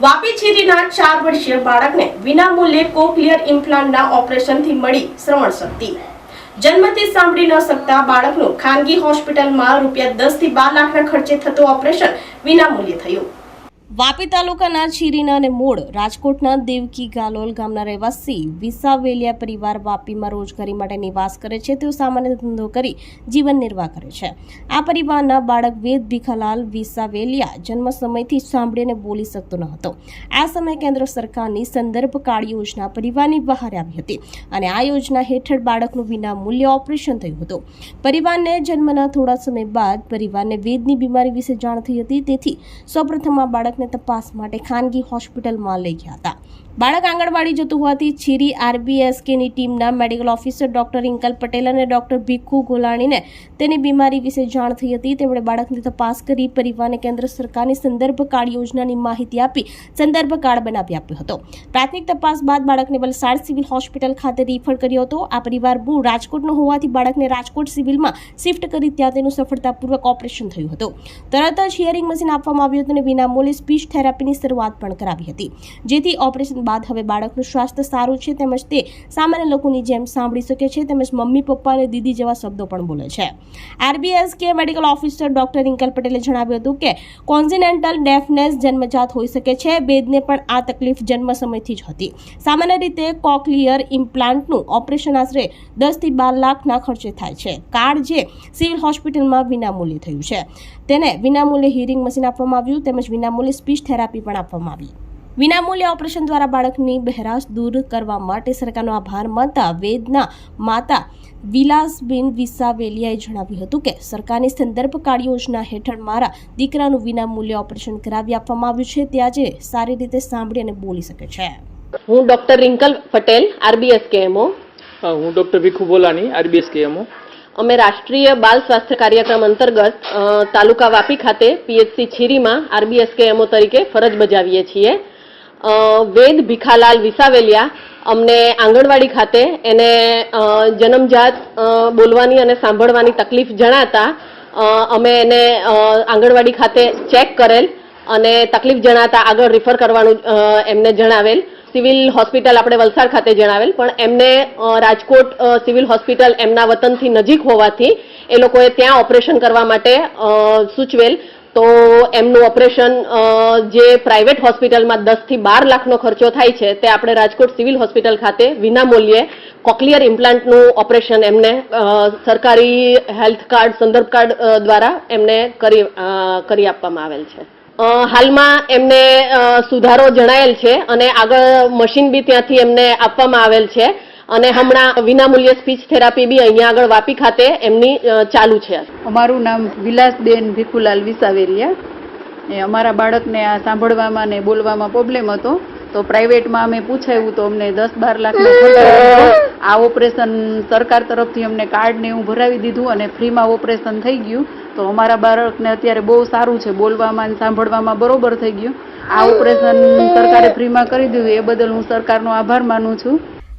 વાપી છીરીના ચાર વર્ષીય બાળકને વિનામૂલ્યે કોકલિયર ઇમ્પ્લાન્ટના ઓપરેશનથી મળી શ્રવણ શક્તિ. જન્મથી સાંભળી ન શકતા બાળકનું ખાનગી હોસ્પિટલમાં રૂપિયા દસથી બાર લાખના ખર્ચે થતું ઓપરેશન વિનામૂલ્યે થયું. વાપી તાલુકાના છીરીના અને મૂળ રાજકોટના દેવકી ગાલોલ ગામના રહેવાસી વિસાવેલિયા પરિવાર વાપીમાં રોજગારી માટે નિવાસ કરે છે. તેઓ સામાન્ય ધંધો કરી જીવન નિર્વાહ કરે છે. આ પરિવારના બાળક વેદ ભીખાલાલ વિસાવેલિયા જન્મ સમયથી સાંભળી અને બોલી શકતો ન હતો. આ સમયે કેન્દ્ર સરકારની સંદર્ભ કાર્ડ યોજના પરિવારની બહાર આવી હતી અને આ યોજના હેઠળ બાળકનું વિના મૂલ્ય ઓપરેશન થયું હતું. પરિવારને જન્મના થોડા સમય બાદ પરિવારને વેદની બીમારી વિશે જાણ થઈ હતી. તેથી સૌપ્રથમ આ બાળકને તપાસ માટે ખાનગી હોસ્પિટલમાં લઈ ગયા હતા. બાળક આંગણવાડી જતું હોવાથી છીરી આરબીએસકેની ટીમના medical officer doctor Rinkal Patel અને ડોક્ટર ભીખુ ગોલાણીને તેની બીમારી વિશે જાણ થઈ હતી. તેમણે બાળકની તપાસ કરી પરિવારને કેન્દ્ર સરકારની સંદર્ભ કાર્ડ યોજનાની માહિતી આપી સંદર્ભ કાર્ડ બનાવી આપ્યો હતો. પ્રાથમિક તપાસ બાદ બાળકને વલસાડ સિવિલ હોસ્પિટલ ખાતે રિફર કર્યો હતો. આ પરિવાર મૂળ રાજકોટનો હોવાથી બાળકને રાજકોટ સિવિલમાં શિફ્ટ કરી ત્યાં તેનું સફળતાપૂર્વક ઓપરેશન થયું હતું. તરત જ હિયરિંગ મશીન આપવામાં આવ્યું હતું અને વિનામૂલ્યે સ્પીચ થેરાપીની શરૂઆત પણ કરાવી હતી. જેથી ઓપરેશન બાદ હવે બાળકનું સ્વાસ્થ્ય સારું છે તેમજ તે સામાન્ય લોકોની જેમ સાંભળી શકે છે તેમજ મમ્મી, પપ્પા અને દીદી જેવા શબ્દો પણ બોલે છે. આરબીએસ કે મેડિકલ ઓફિસર ડોક્ટર રિંકલ પટેલે જણાવ્યું હતું કે કોન્ઝિનેન્ટલ ડેફનેસ જન્મજાત હોઈ શકે છે. બેદને પણ આ તકલીફ જન્મ સમયથી જ હતી. સામાન્ય રીતે કોકલિયર ઇમ્પ્લાન્ટનું ઓપરેશન આશરે દસથી બાર લાખના ખર્ચે થાય છે. કાર્ડ જે સિવિલ હોસ્પિટલમાં વિનામૂલ્યે થયું છે. તેને વિનામૂલ્યે હિયરિંગ મશીન આપવામાં આવ્યું તેમજ વિનામૂલ્યે સ્પીચ થેરાપી પણ આપવામાં આવી. વિનામૂલ્ય ઓપરેશન દ્વારા બાળકની બહેરાશ દૂર કરવા માટે સરકારનો આભાર માનતા વેદના માતા વિલાસબેન વિસાવેલિયાએ જણાવ્યું હતું કે સરકારની સંદર્ભ કાર્ડ યોજના હેઠળ મારા દીકરાનું વિનામૂલ્ય ઓપરેશન કરાવી આપવામાં આવ્યું છે. તે આજે સારી રીતે સાંભળી અને બોલી શકે છે. હું doctor Rinkal Patel RBS KMO હા, હું doctor Bhikhu Bolani RBS KMO અમે રાષ્ટ્રીય બાલ સ્વાસ્થ્ય કાર્યક્રમ અંતર્ગત તાલુકા વાપી ખાતે પીએચસી છીરીમાં આરબીએસ કેએમઓ તરીકે ફરજ બજાવીએ છીએ. વેદ ભીખાલાલ વિસાવેલિયા અમને આંગણવાડી ખાતે એને જન્મજાત બોલવાની અને સાંભળવાની તકલીફ જણાતા અમે એને આંગણવાડી ખાતે ચેક કરેલ અને તકલીફ જણાતા આગળ રિફર કરવાનું એમને જણાવેલ. સિવિલ હોસ્પિટલ આપણે વલસાડ ખાતે જણાવેલ, પણ એમને રાજકોટ સિવિલ હોસ્પિટલ એમના વતનથી નજીક હોવાથી એ લોકોએ ત્યાં ઓપરેશન કરવા માટે સૂચવેલ. તો એમનું ઓપરેશન જે પ્રાઇવેટ હોસ્પિટલમાં દસથી બાર લાખનો ખર્ચો થાય છે, તે આપણે રાજકોટ સિવિલ હોસ્પિટલ ખાતે વિનામૂલ્યે કોક્લિયર ઇમ્પ્લાન્ટનું ઓપરેશન એમને સરકારી હેલ્થ કાર્ડ, સંદર્ભ કાર્ડ દ્વારા એમને કરી આપવામાં આવેલ છે. હાલમાં એમને સુધારો જણાયેલ છે અને આગળ મશીન બી ત્યાંથી એમને આપવામાં આવેલ છે. અને હમણાં વિનામૂલ્યે સ્પીચ થેરાપી બી અહીંયા આગળ વાપી ખાતે એમની ચાલુ છે. અમારું નામ વિલાસબેન ભીખુલાલ વિસાવેરિયા. અમારા બાળકને આ સાંભળવામાં ને બોલવામાં પ્રોબ્લેમ હતો. તો પ્રાઇવેટમાં અમે પૂછાયું તો અમને દસ બાર લાખનો આ ઓપરેશન સરકાર તરફથી અમને કાર્ડ ને એવું ભરાવી દીધું અને ફ્રીમાં ઓપરેશન થઈ ગયું. તો અમારા બાળકને અત્યારે બહુ સારું છે, બોલવામાં અને સાંભળવામાં બરોબર થઈ ગયું. આ ઓપરેશન સરકારે ફ્રીમાં કરી દીધું. એ બદલ હું સરકારનો આભાર માનું છું.